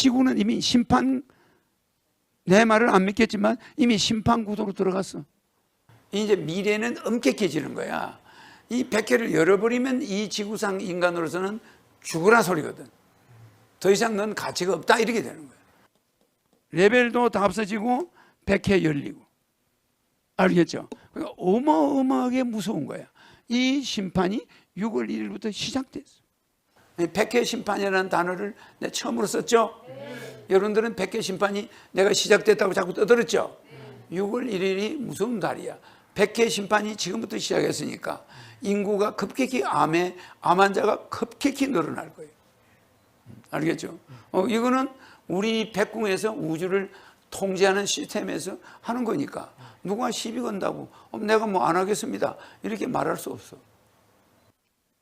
지구는 이미 심판 내 말을 안 믿겠지만 이미 심판 구도로 들어갔어. 이제 미래는 엄격해지는 거야. 이 백회를 열어버리면 이 지구상 인간으로서는 죽으라 소리거든. 더 이상 넌 가치가 없다 이렇게 되는 거야. 레벨도 다 없어지고 백회 열리고. 알겠죠? 그러니까 어마어마하게 무서운 거야. 이 심판이 6월 1일부터 시작됐어. 백회 심판이라는 단어를 내 처음으로 썼죠? 여러분들은 백회 심판이 내가 시작됐다고 자꾸 떠들었죠? 6월 1일이 무서운 달이야. 백회 심판이 지금부터 시작했으니까 인구가 급격히 암에 암 환자가 급격히 늘어날 거예요. 알겠죠? 어, 이거는 우리 백궁에서 우주를 통제하는 시스템에서 하는 거니까 누가 시비 건다고 어, 내가 뭐 안 하겠습니다 이렇게 말할 수 없어.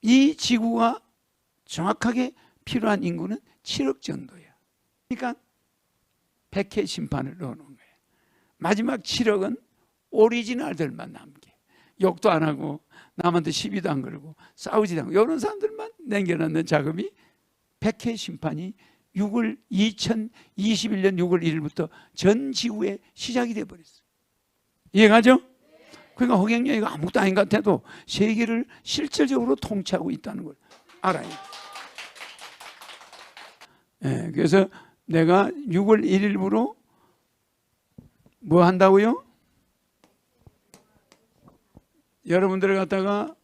이 지구가 정확하게 필요한 인구는 7억 정도야. 그러니까 백회 심판을 넣어놓은 거예요. 마지막 7억은 오리지널들만 남게. 욕도 안 하고 남한테 시비도 안 걸고 싸우지도 않고 이런 사람들만 남겨놓는 자금이 백회 심판이 6월 2021년 6월 1일부터 전 지구에 시작이 돼 버렸어요. 이해가죠? 그러니까 허경영이가 아무것도 아닌 것 같아도 세계를 실질적으로 통치하고 있다는 걸 알아요. 예, 그래서 내가 6월 1일부로 뭐 한다고요? 여러분들을 갖다가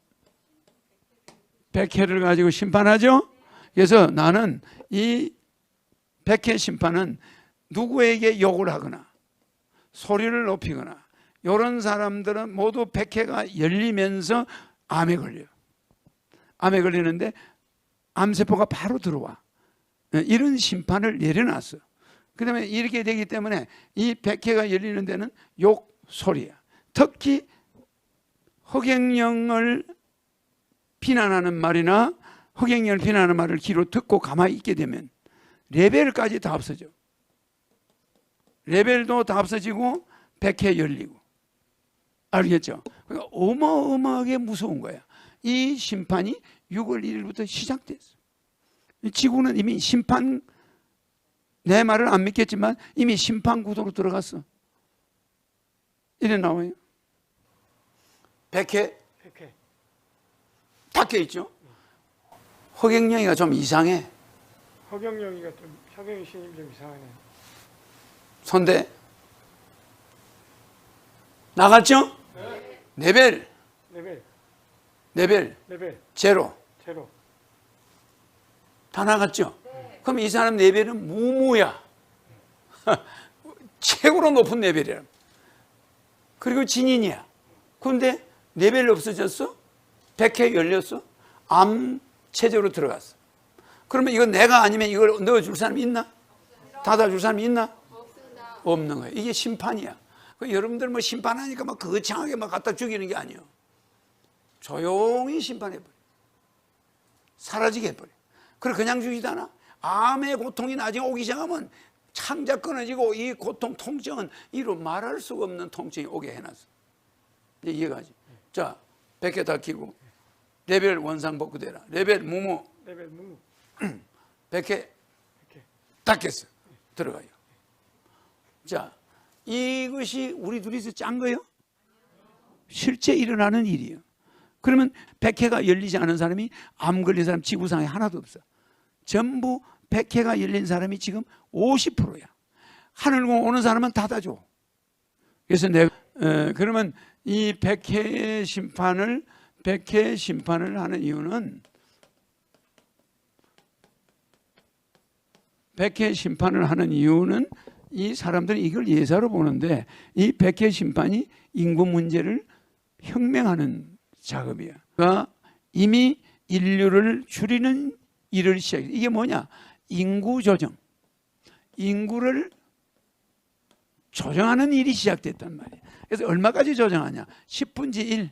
백회를 가지고 심판하죠? 그래서 나는 이 백회 심판은 누구에게 욕을 하거나 소리를 높이거나 이런 사람들은 모두 백회가 열리면서 암에 걸려요. 암에 걸리는데 암세포가 바로 들어와. 예, 이런 심판을 내려놨어. 그 다음에 이렇게 되기 때문에 이 백회가 열리는 데는 욕 소리야. 특히 허경영을 비난하는 말이나 허경영을 비난하는 말을 귀로 듣고 가만히 있게 되면 레벨까지 다 없어져. 레벨도 다 없어지고 백회 열리고. 알겠죠? 그러니까 어마어마하게 무서운 거야. 이 심판이 6월 1일부터 시작됐어. 이 지구는 이미 심판 내 말을 안 믿겠지만 이미 심판 구도로 들어갔어. 이래 나와요. 백회 백회. 닦여 있죠. 허경영이가 좀 이상해. 허경영이가 좀 허경영 신임이 좀 이상하네. 손대 나갔죠? 레벨 레벨 레벨 레벨 제로 제로. 다 나갔죠? 그럼 이 사람 레벨은 무무야. 최고로 높은 레벨이야. 그리고 진인이야. 그런데 레벨이 없어졌어? 백회 열렸어? 암 체제로 들어갔어. 그러면 이건 내가 아니면 이걸 넣어줄 사람이 있나? 닫아줄 사람이 있나? 없는 거예요. 이게 심판이야. 그 여러분들 뭐 심판하니까 막 거창하게 막 갖다 죽이는 게 아니에요. 조용히 심판해버려. 사라지게 해버려. 그걸 그냥 죽이지 않아. 암의 고통이 나중에 오기 시작하면 창자 끊어지고 이 고통, 통증은 이로 말할 수가 없는 통증이 오게 해놨어. 이제 이해가 지. 자, 백개 닦이고, 레벨 원상 복구되라. 레벨 무무, 레벨 무무. 백회 백회. 닦겠어. 들어가요. 자, 이것이 우리 둘이서 짠 거예요? 실제 일어나는 일이에요. 그러면 백회가 열리지 않은 사람이 암 걸린 사람 지구상에 하나도 없어. 전부 백회가 열린 사람이 지금 50%야. 하늘공 오는 사람은 닫아줘. 그래서 내가 에, 그러면 이 백회 심판을 백회 심판을 하는 이유는 백회 심판을 하는 이유는 이 사람들이 이걸 예사로 보는데 이 백회 심판이 인구 문제를 혁명하는 작업이야. 그러니까 이미 인류를 줄이는 일을 시작해. 이게 뭐냐? 인구 조정. 인구를 조정하는 일이 시작됐단 말이야. 그래서 얼마까지 조정하냐? 10분지 1.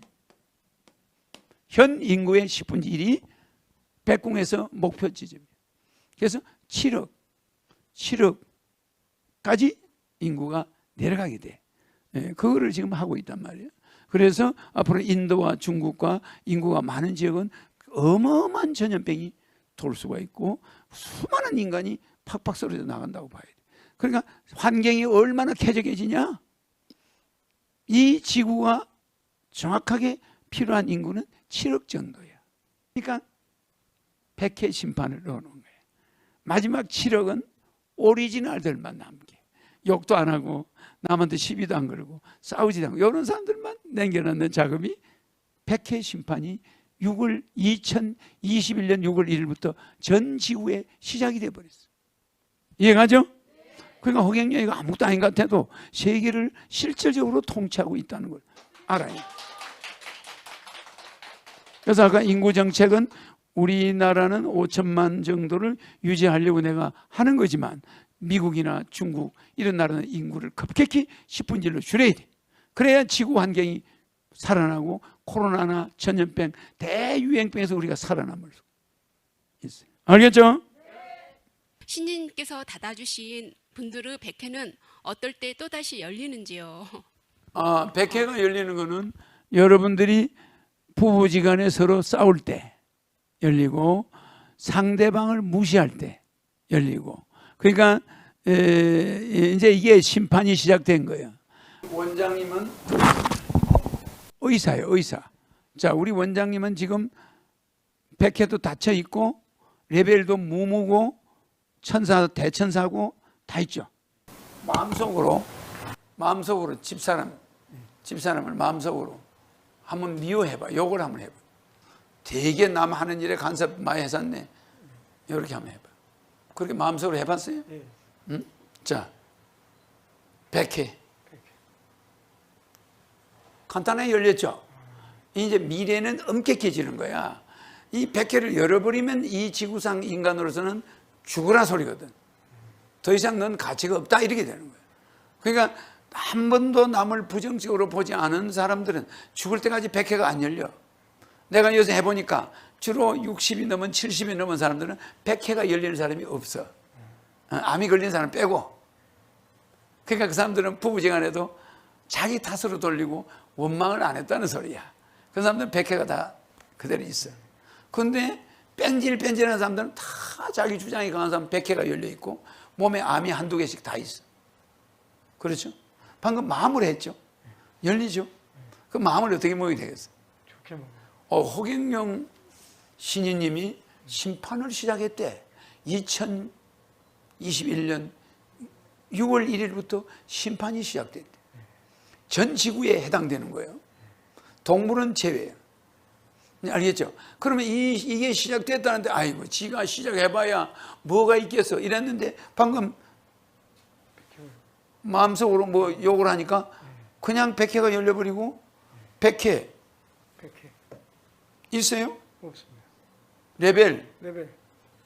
현 인구의 10분지 1이 백궁에서 목표 지점이야. 그래서 7억, 7억까지 인구가 내려가게 돼. 예, 그거를 지금 하고 있단 말이에요. 그래서 앞으로 인도와 중국과 인구가 많은 지역은 어마어마한 전염병이 돌 수가 있고 수많은 인간이 팍팍 썰어져 나간다고 봐야 돼. 그러니까 환경이 얼마나 쾌적해지냐? 이 지구가 정확하게 필요한 인구는 7억 정도야. 그러니까 백해 심판을 넣어놓은 거예요. 마지막 7억은 오리지널들만 남게. 욕도 안 하고 남한테 시비도 안 걸고 싸우지도 않고 이런 사람들만 남겨놓는 자금이 백해 심판이 6월 2021년 6월 1일부터 전 지구에 시작이 돼 버렸어. 이해가죠? 그러니까 허경영이가 아무것도 아닌 것 같아도 세계를 실질적으로 통치하고 있다는 걸 알아요. 그래서 아까 인구 정책은 우리나라는 5천만 정도를 유지하려고 내가 하는 거지만 미국이나 중국 이런 나라는 인구를 급격히 10분의 1로 줄여야 돼. 그래야 지구 환경이 살아나고 코로나나 전염병 대유행병에서 우리가 살아남을 수 있어요. 알겠죠? 신님께서 닫아주신 분들의 백회는 어떨 때 또다시 열리는지요? 아, 백회가 열리는 거는 여러분들이 부부지간에 서로 싸울 때 열리고 상대방을 무시할 때 열리고 그러니까 에, 이제 이게 심판이 시작된 거예요. 원장님은 의사예요, 의사. 자, 우리 원장님은 지금 백회도 닫혀 있고 레벨도 무무고 천사 대천사고 다 있죠. 마음속으로 마음속으로 집사람 집사람을 마음속으로 한번 미워해봐. 욕을 한번 해봐. 되게 남 하는 일에 간섭 많이 했었네. 이렇게 한번 해봐. 그렇게 마음속으로 해봤어요? 예. 응? 자, 백회. 간단하게 열렸죠? 이제 미래는 엄격해지는 거야. 이 백회를 열어버리면 이 지구상 인간으로서는 죽으라 소리거든. 더 이상 넌 가치가 없다 이렇게 되는 거야. 그러니까 한 번도 남을 부정적으로 보지 않은 사람들은 죽을 때까지 백회가 안 열려. 내가 요새 해보니까 주로 60이 넘은 70이 넘은 사람들은 백회가 열리는 사람이 없어. 어, 암이 걸린 사람 빼고. 그러니까 그 사람들은 부부지간에도 자기 탓으로 돌리고 원망을 안 했다는 소리야. 그 사람들은 백회가 다 그대로 있어. 근데 뺀질뺀질한 사람들은 다 자기 주장이 강한 사람 백회가 열려 있고 몸에 암이 한두 개씩 다 있어. 그렇죠? 방금 마음을 했죠. 열리죠. 그 마음을 어떻게 먹어야 되겠어? 좋게 먹어. 어, 허경영 신인님이 심판을 시작했대. 2021년 6월 1일부터 심판이 시작됐대. 전 지구에 해당되는 거예요. 동물은 제외예요. 알겠죠? 그러면 이, 이게 시작됐다는데, 아이고, 지가 시작해봐야 뭐가 있겠어. 이랬는데, 방금 마음속으로 뭐 욕을 하니까 그냥 백회가 열려버리고, 백회 백회. 있어요? 없습니다. 레벨, 레벨.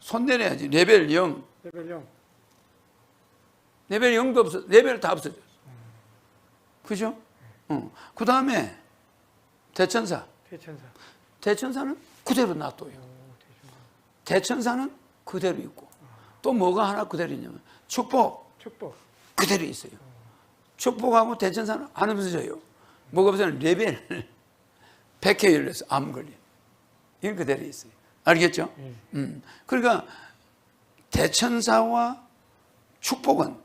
손 내려야지. 레벨 0. 레벨 0. 레벨 0도 없어. 레벨 다 없어졌어. 그죠? 어. 그 다음에 대천사. 대천사. 대천사는 그대로 놔둬요. 대천사 는 그대로 있고. 또 뭐가 하나 그대로 있냐면 축복 축복. 그대로 있어요. 축복하고 대천사는 안 없어져요. 뭐가 없어요? 레벨 100회 열려서 암 걸림. 이건 그대로 있어요. 알겠죠? 음. 그러니까 대천사와 축복은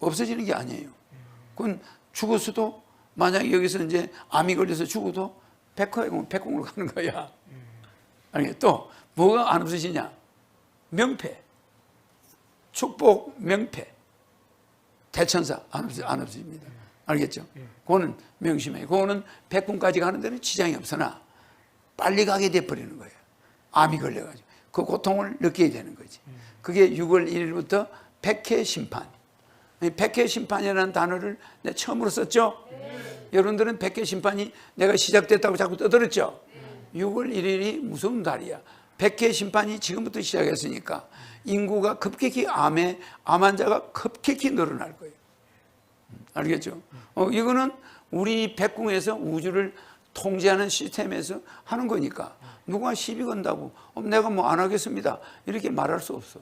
없어지는 게 아니에요. 그건 죽었어도 만약에 여기서 이제 암이 걸려서 죽어도 가면 백공으로 가는 거야. 알겠? 또 뭐가 안 없어지냐? 명패, 축복, 명패, 대천사 안 없어 안 없어집니다. 알겠죠? 그거는 명심해. 그거는 백군까지 가는 데는 지장이 없으나 빨리 가게 돼 버리는 거예요. 암이 걸려가지고 그 고통을 느끼게 되는 거지. 그게 6월 1일부터 백회 심판. 이 백회 심판이라는 단어를 내가 처음으로 썼죠. 여러분들은 백회 심판이 내가 시작됐다고 자꾸 떠들었죠. 6월 1일이 무서운 달이야. 백회 심판이 지금부터 시작했으니까 인구가 급격히 암에 암 환자가 급격히 늘어날 거예요. 알겠죠? 어, 이거는 우리 백궁에서 우주를 통제하는 시스템에서 하는 거니까 누가 시비 건다고 어, 내가 뭐 안 하겠습니다 이렇게 말할 수 없어.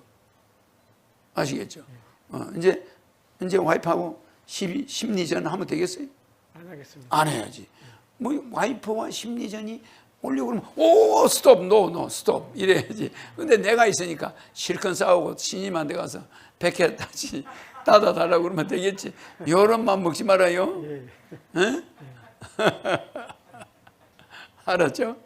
아시겠죠? 어, 이제 이제 와이프하고 시비 심리전 하면 되겠어요? 안 하겠습니다. 안 해야지. 뭐 와이프와 심리전이 올리고 그러면 오 스톱 노노 스톱 이래야지. 근데 내가 있으니까 실컷 싸우고 신임한테 가서 백회 다시 닫아 달라고 그러면 되겠지. 여름만 먹지 말아요. 예. 응? 알았죠?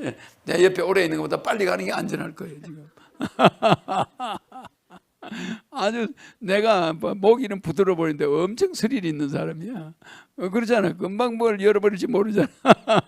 예. 내 옆에 오래 있는 것보다 빨리 가는 게 안전할 거예요 지금. 아주 내가 뭐 모기는 부드러워 보이는데 엄청 스릴 있는 사람이야. 어, 그러잖아. 금방 뭘 열어버릴지 모르잖아.